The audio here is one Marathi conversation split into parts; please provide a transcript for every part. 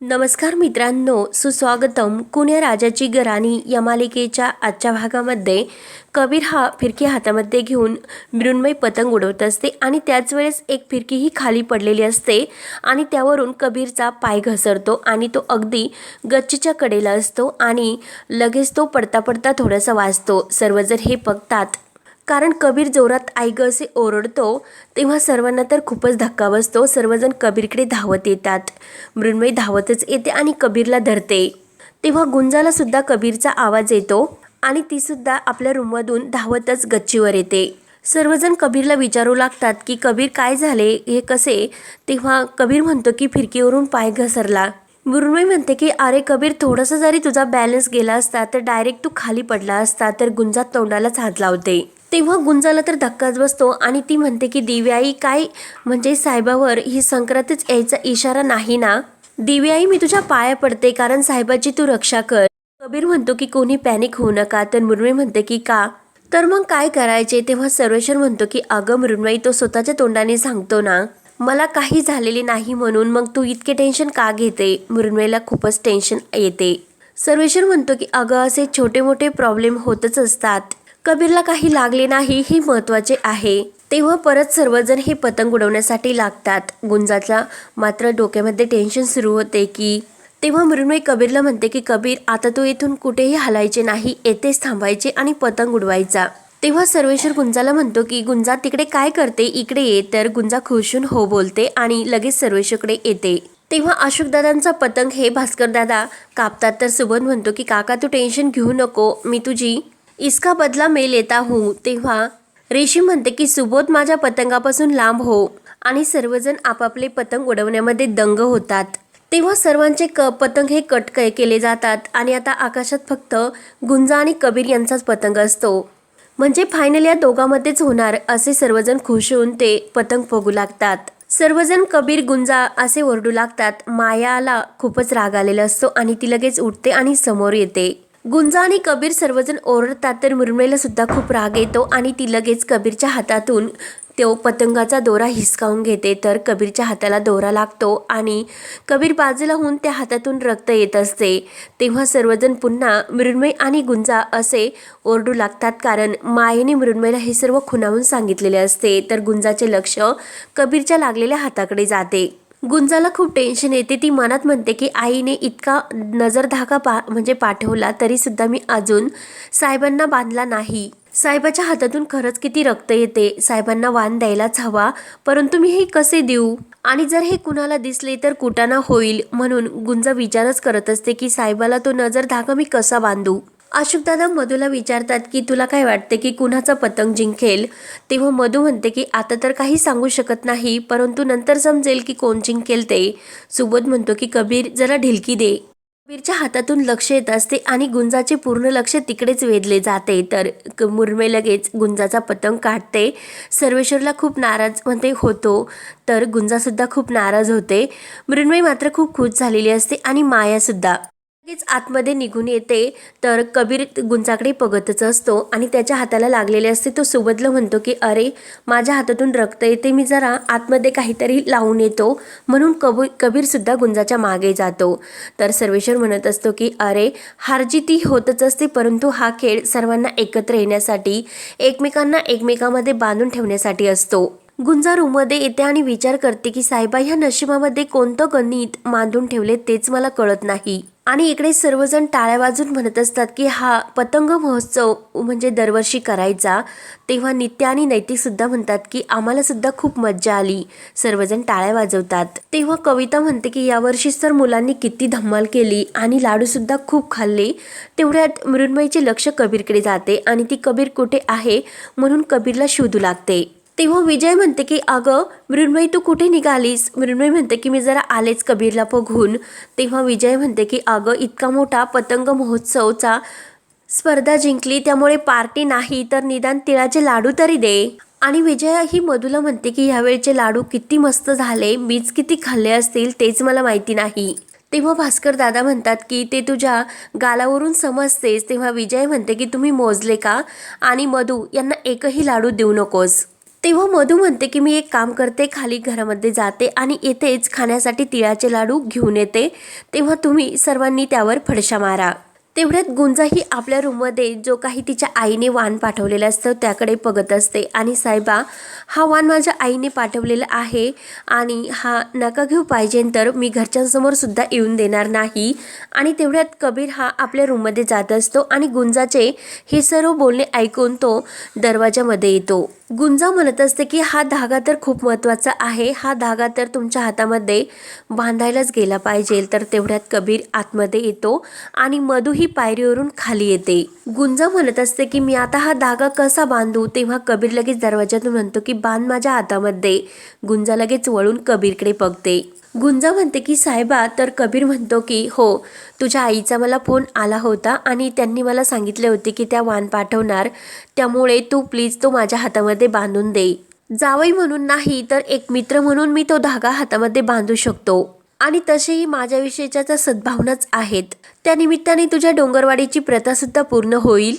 नमस्कार मित्रांनो सुस्वागतम कुण्या राजाची गराणी या मालिकेच्या आजच्या भागामध्ये कबीर हा फिरकी हातामध्ये घेऊन मृण्मय पतंग उडवत असते आणि त्याच वेळेस एक फिरकी ही खाली पडलेली असते आणि त्यावरून कबीरचा पाय घसरतो आणि तो अगदी गच्चीच्या कडेला असतो आणि लगेच तो पडता पडता थोडासा वाजतो सर्वजण हे बघतात. कारण कबीर जोरात आई असे ओरडतो तेव्हा सर्वांना तर खूपच धक्का बसतो. सर्वजण कबीरकडे धावत येतात. मृण्मयी धावतच येते आणि कबीरला धरते. तेव्हा गुंजाला सुद्धा कबीरचा आवाज येतो आणि ती सुद्धा आपल्या रूममधून धावतच गच्चीवर येते. सर्वजण कबीरला विचारू लागतात की कबीर काय झाले? हे कसे? तेव्हा कबीर म्हणतो की फिरकीवरून पाय घसरला. मृण्मयी म्हणते की अरे कबीर थोडासा जरी तुझा बॅलन्स गेला असता तर डायरेक्ट तू खाली पडला असता तर गुंजात तोंडालाच हात लावते. तेव्हा गुंजाला तर धक्काच बसतो आणि ती म्हणते की दिव्याई काय? म्हणजे साहेबावर ही संक्रांतच यायचा इशारा नाही ना? दिव्याई मी तुझ्या पाया पडते कारण साहेबाची तू रक्षा कर. कबीर म्हणतो की कोणी पॅनिक होऊ नका. तर मृण्मयी म्हणते की का? तर मग काय करायचे? तेव्हा सर्वेश्वर म्हणतो की अगं मृण्मयी तो स्वतःच्या तोंडाने सांगतो ना मला काही झालेले नाही म्हणून मग तू इतके टेन्शन का घेते? मृण्मयीला खूपच टेन्शन येते. सर्वेश्वर म्हणतो की अगं असे छोटे मोठे प्रॉब्लेम होतच असतात. कबीरला काही लागले नाही हे महत्त्वाचे आहे. तेव्हा परत सर्वजण हे पतंग उडवण्यासाठी लागतात. गुंजाचा मात्र डोक्यामध्ये टेन्शन सुरू होते की तेव्हा मृण्मयी कबीरला म्हणते की कबीर आता तू इथून कुठेही हलायचे नाही येथेच थांबायचे आणि पतंग उडवायचा. तेव्हा सर्वेश्वर गुंजाला म्हणतो की गुंजा तिकडे काय करते? इकडे ये. तर गुंजा खुशून हो बोलते आणि लगेच सर्वेश्वरकडे येते. तेव्हा अशोकदादांचा पतंग हे भास्करदादा कापतात. तर सुबोध म्हणतो की काका तू टेन्शन घेऊ नको. मी तुझी इसका बदला मैं लेता हूँ तेव्हा रेशी म्हणते की सुबोध माझ्या पतंगापासून लांब हो आणि सर्वजण आपापले पतंग उडवण्यामध्ये दंग होतात. तेव्हा सर्वांचे क पतंग हे कट केले जातात आणि आता आकाशात फक्त गुंजा आणि कबीर यांचाच पतंग असतो. म्हणजे फायनल या दोघांमध्येच होणार असे सर्वजण खुश होऊन ते पतंग फोगू लागतात. सर्वजण कबीर गुंजा असे ओरडू लागतात मायाला खूपच राग आलेला असतो आणि ती लगेच उठते आणि समोर येते. गुंजा आणि कबीर सर्वजण ओरडतात तर मुरमेला सुद्धा खूप राग येतो आणि ती लगेच कबीरच्या हातातून तो पतंगाचा दोरा हिसकावून घेते. तर कबीरच्या हाताला दोरा लागतो आणि कबीर बाजूला होऊन त्या हातातून रक्त येत असते. तेव्हा सर्वजण पुन्हा मृण्मय आणि गुंजा असे ओरडू लागतात कारण मायेने मृण्मयला हे सर्व खुणावून सांगितलेले असते. तर गुंजाचे लक्ष कबीरच्या लागलेल्या हाताकडे जाते. गुंजाला खूप टेन्शन येते. ती मनात म्हणते की आईने इतका नजरधागा पा म्हणजे पाठवला तरीसुद्धा मी अजून साहेबांना बांधला नाही. साहेबाच्या हातातून खरंच किती रक्त येते. साहेबांना वाण द्यायलाच हवा परंतु मी हे कसे देऊ? आणि जर हे कुणाला दिसले तर कुटाना होईल. म्हणून गुंजा विचारच करत असते की साहेबाला तो नजर धागा मी कसा बांधू? अशोकदादा मधूला विचारतात की तुला काय वाटते की कुणाचा पतंग जिंकेल? तेव्हा मधू म्हणते की आता तर काही सांगू शकत नाही परंतु नंतर समजेल की कोण जिंकेल ते. सुबोध म्हणतो की कबीर जरा ढिलकी दे. कबीरच्या हातातून लक्ष येत असते आणि गुंजाचे पूर्ण लक्ष तिकडेच वेधले जाते. तर क- मुरमे लगेच गुंजाचा पतंग काढते. सर्वेश्वरला खूप नाराज म्हणते होतो. तर गुंजासुद्धा खूप नाराज होते. मृण्मयी मात्र खूप खुश झालेली असते आणि मायासुद्धा. लगेच आतमध्ये निघून येते तर कबीर गुंजाकडे बघतच असतो आणि त्याच्या हाताला लागलेले असते. तो सुबदला म्हणतो की अरे माझ्या हातातून रक्त येते मी जरा आतमध्ये काहीतरी लावून येतो. म्हणून कबू कबीरसुद्धा गुंजाच्या मागे जातो. तर सर्वेश्वर म्हणत असतो की अरे हारजिती होतच असते परंतु हा खेळ सर्वांना एकत्र येण्यासाठी एकमेकांना एकमेकामध्ये बांधून ठेवण्यासाठी असतो. गुंजा रूममध्ये येते आणि विचार करते की साहेबा ह्या नशिबामध्ये कोणतं गणित बांधून ठेवले तेच मला कळत नाही. आणि इकडे सर्वजण टाळ्या वाजून म्हणत असतात की हा पतंग महोत्सव म्हणजे दरवर्षी करायचा. तेव्हा नित्य आणि नैतिकसुद्धा म्हणतात की आम्हालासुद्धा खूप मज्जा आली. सर्वजण टाळ्या वाजवतात. तेव्हा कविता म्हणते की यावर्षीच तर मुलांनी किती धम्माल केली आणि लाडूसुद्धा खूप खाल्ले. तेवढ्यात मृण्मयीचे लक्ष कबीरकडे जाते आणि ती कबीर कुठे आहे? म्हणून कबीरला शोधू लागते. तेव्हा विजय म्हणते की अगं मृण्मयी तू कुठे निघालीस? मृण्मयी म्हणते की मी जरा आलेच कबीरला बघून. तेव्हा विजय म्हणते की अगं इतका मोठा पतंग महोत्सवचा स्पर्धा जिंकली त्यामुळे पार्टी नाही तर निदान तिळाचे लाडू तरी दे. आणि विजया ही मधुला म्हणते की ह्यावेळचे लाडू किती मस्त झाले मीच किती खाल्ले असतील तेच मला माहिती नाही. तेव्हा भास्कर दादा म्हणतात की ते तुझ्या गालावरून समजतेस. तेव्हा विजय म्हणते की तुम्ही मोजले का? आणि मधू यांना एकही लाडू देऊ नकोस. तेव्हा मधू म्हणते की मी एक काम करते खाली घरामध्ये जाते आणि येथेच खाण्यासाठी तिळाचे लाडू घेऊन येते. तेव्हा तुम्ही सर्वांनी त्यावर फडशा मारा. तेवढ्यात गुंजा ही आपल्या रूममध्ये जो काही तिच्या आईने वाण पाठवलेलं असतं त्याकडे बघत असते आणि साहेबा हा वाण माझ्या आईने पाठवलेला आहे आणि हा नका घेऊ पाहिजे तर मी घरच्यांसमोर सुद्धा येऊन देणार नाही. आणि तेवढ्यात कबीर हा आपल्या रूममध्ये जात असतो आणि गुंजाचे हे सर्व बोलणे ऐकून तो दरवाजामध्ये येतो. गुंजा म्हणत असते की हा धागा तर खूप महत्त्वाचा आहे. हा धागा तर तुमच्या हातामध्ये बांधायलाच गेला पाहिजे. तर तेवढ्यात कबीर आतमध्ये येतो आणि मधू ही पायरीवरून खाली येते. गुंजा म्हणत असते की मी आता हा धागा कसा बांधू? तेव्हा कबीर लगेच दरवाजातून म्हणतो की बांध माझ्या हातामध्ये. गुंजा लगेच वळून कबीरकडे बघते. गुंजा म्हणते की साहेबा तर कबीर म्हणतो की हो तुझ्या आईचा मला फोन आला होता आणि त्यांनी मला सांगितले होते की त्या वाण पाठवणार. त्यामुळे तू प्लीज तो माझ्या हातामध्ये बांधून दे. जावई म्हणून नाही तर एक मित्र म्हणून मी तो धागा हातामध्ये बांधू शकतो. आणि तसेही माझ्याविषयीच्या त्या सद्भावनाच आहेत. त्यानिमित्ताने तुझ्या डोंगरवाडीची प्रथासुद्धा पूर्ण होईल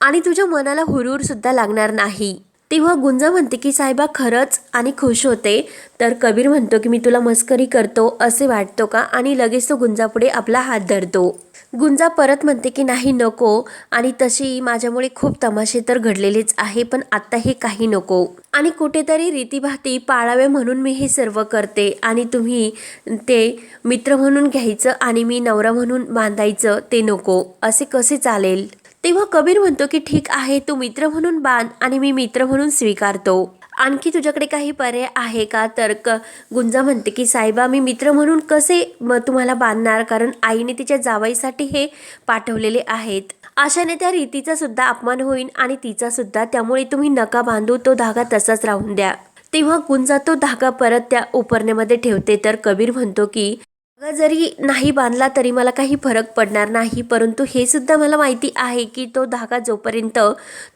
आणि तुझ्या मनाला हुरूर सुद्धा लागणार नाही. तेव्हा गुंजा म्हणते की साहेबा खरंच आणि खुश होते. तर कबीर म्हणतो की मी तुला मस्करी करतो असे वाटतो का? आणि लगेच तो गुंजापुढे आपला हात धरतो. गुंजा परत म्हणते की नाही नको. आणि तशी माझ्यामुळे खूप तमाशे तर घडलेलेच आहे पण आत्ता हे काही नको. आणि कुठेतरी रीतीभाती पाळावे म्हणून मी हे सर्व करते. आणि तुम्ही ते मित्र म्हणून घ्यायचं आणि मी नवरा म्हणून बांधायचं ते नको. असे कसे चालेल? तेव्हा कबीर म्हणतो की ठीक आहे तू मित्र म्हणून बांध आणि मी मित्र म्हणून स्वीकारतो. आणखी तुझ्याकडे काही पर्याय आहे का? तर क गुंजा म्हणते की साहेबा मी मित्र म्हणून कसे म तुम्हाला बांधणार? कारण आईने तिच्या जावाईसाठी हे पाठवलेले आहेत. अशाने त्या रीतीचा सुद्धा अपमान होईल आणि तिचा सुद्धा. त्यामुळे तुम्ही नका बांधू तो धागा तसाच राहून द्या. तेव्हा गुंजा तो धागा परत त्या उपरण्यामध्ये ठेवते. तर कबीर म्हणतो की जरी नाही बांधला तरी मला काही फरक पडणार नाही. परंतु हे सुद्धा मला माहिती आहे की तो धागा जोपर्यंत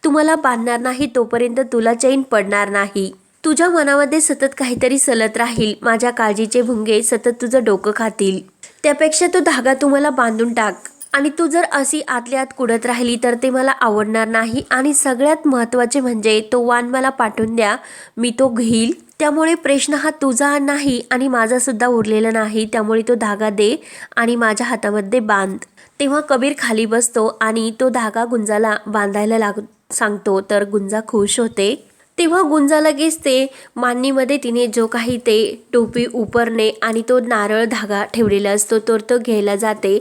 तुम्हाला बांधणार नाही तोपर्यंत तुला चैन पडणार नाही. तुझ्या मनामध्ये सतत काहीतरी सलत राहील. माझ्या काळजीचे भुंगे सतत तुझं डोकं खातील. त्यापेक्षा तो धागा तुम्हाला बांधून टाक. आणि तू जर अशी आतल्या आत कुडत राहिली तर ते मला आवडणार नाही. आणि सगळ्यात महत्त्वाचे म्हणजे तो वाण मला पाठवून द्या. मी तो घेईल. त्यामुळे प्रश्न हा तुझा नाही आणि माझासुद्धा उरलेला नाही त्यामुळे तो धागा दे आणि माझ्या हातामध्ये बांध. तेव्हा कबीर खाली बसतो आणि तो धागा गुंजाला बांधायला लाग सांगतो तर गुंजा खुश होते. तेव्हा गुंजा लगेच ते मांडणीमध्ये तिने जो काही ते टोपी उपरणे आणि तो नारळ धागा ठेवलेला असतो तर तो घ्यायला जाते.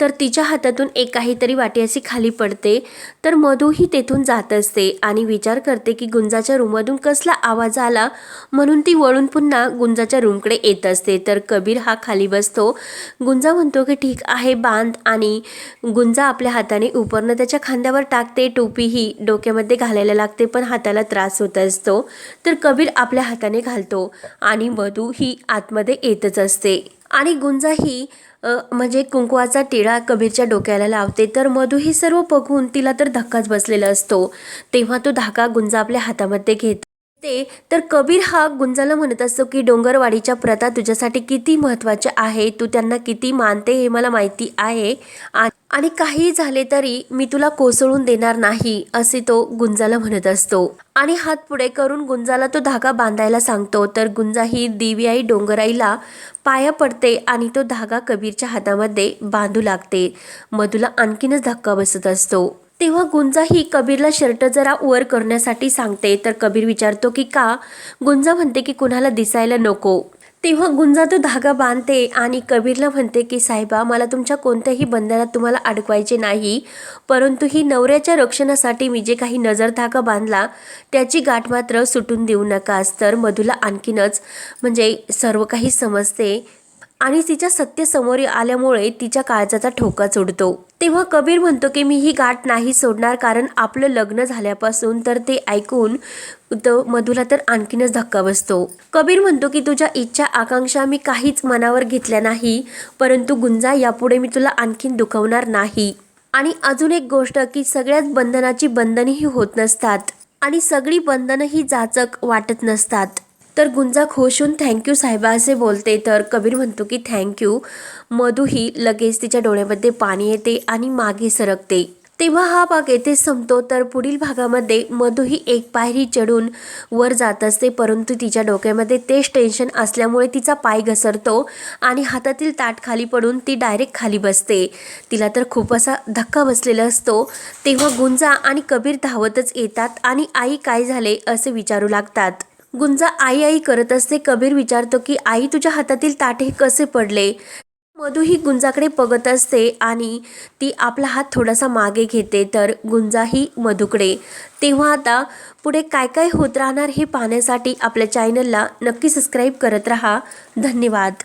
तर तिच्या हातातून एक काहीतरी वाटी अशी खाली पडते. तर मधूही तेथून जात असते आणि विचार करते की गुंजाच्या रूममधून कसला आवाज आला म्हणून ती वळून पुन्हा गुंजाच्या रूमकडे येत असते. तर कबीर हा खाली बसतो. गुंजा म्हणतो की ठीक आहे बांध आणि गुंजा आपल्या हाताने उपरणं त्याच्या खांद्यावर टाकते. टोपीही डोक्यामध्ये घालायला लागते पण हाताला त्रास होतो. असतो तर कबीर आपल्या हाताने घालतो आणि मधू ही आतमध्ये येतच असते. आणि गुंजा ही म्हणजे कुंकवाचा टिळा कबीरच्या डोक्याला लावते तर मधू हे सर्व बघून तिला तर धक्काच बसलेला असतो. तेव्हा तो धागा गुंजा आपल्या हातामध्ये घेतो. ते तर कबीर हा गुंजाला म्हणत असतो की डोंगरवाडीच्या प्रथा तुझ्यासाठी किती महत्त्वाच्या आहे? तू त्यांना किती मानते हे मला माहिती आहे. आणि आणि काही झाले तरी मी तुला कोसळून देणार नाही असे तो गुंजाला म्हणत असतो. आणि हात पुढे करून गुंजाला तो धागा बांधायला सांगतो तर गुंजा ही दिव्याई डोंगराईला पाया पडते आणि तो धागा कबीरच्या हातामध्ये बांधू लागते. मधूला आणखीनच धक्का बसत असतो. तेव्हा गुंजा ही कबीरला शर्ट जरा वर करण्यासाठी सांगते तर कबीर विचारतो की का? गुंजा म्हणते की कुणाला दिसायला नको. तेव्हा गुंजा तो धागा बांधते आणि कबीरला म्हणते की साहेबा मला तुमच्या कोणत्याही बंधनात तुम्हाला अडकवायचे नाही. परंतु ही नवऱ्याच्या रक्षणासाठी मी जे काही नजर धागा बांधला त्याची गाठ मात्र सुटून देऊ नकास. तर मधूला आणखीनच म्हणजे सर्व काही समजते. आणि तिच्या सत्य समोर आल्यामुळे तिच्या काळजाचा ठोकाच उडतो तेव्हा कबीर म्हणतो की मी ही गाठ नाही सोडणार कारण आपलं लग्न झाल्यापासून तर ते ऐकून तो मधुला तर आणखीनच धक्का बसतो. कबीर म्हणतो की तुझ्या इच्छा आकांक्षा मी काहीच मनावर घेतल्या नाही परंतु गुंजा यापुढे मी तुला आणखीन दुखवणार नाही. आणि अजून एक गोष्ट की सगळ्याच बंधनाची बंधनही होत नसतात आणि सगळी बंधनं ही जाचक वाटत नसतात. तर गुंजा खुश होऊन थँक्यू साहेबा असे बोलते. तर कबीर म्हणतो की थँक्यू मधू ही लगेच तिच्या डोळ्यामध्ये पाणी येते आणि मागे सरकते. तेव्हा हा भाग येथे संपतो. तर पुढील भागामध्ये मधू ही एक पायरी चढून वर जात असते. परंतु तिच्या डोक्यामध्ये तेच टेन्शन असल्यामुळे तिचा पाय घसरतो आणि हातातील ताट खाली पडून ती डायरेक्ट खाली बसते. तिला तर खूप असा धक्का बसलेला असतो. तेव्हा गुंजा आणि कबीर धावतच येतात आणि आई काय झाले असे विचारू लागतात. गुंजा आई आई करत असते. कबीर विचारतो की आई तुझ्या हातातील ताट हे कसे पडले? मधू ही गुंजाकडे बघत असते आणि ती आपला हात थोडासा मागे घेते. तर गुंजा ही मधूकडे. तेव्हा आता पुढे काय काय होत राहणार हे पाहण्यासाठी आपल्या चॅनलला नक्की सबस्क्राईब करत राहा. धन्यवाद.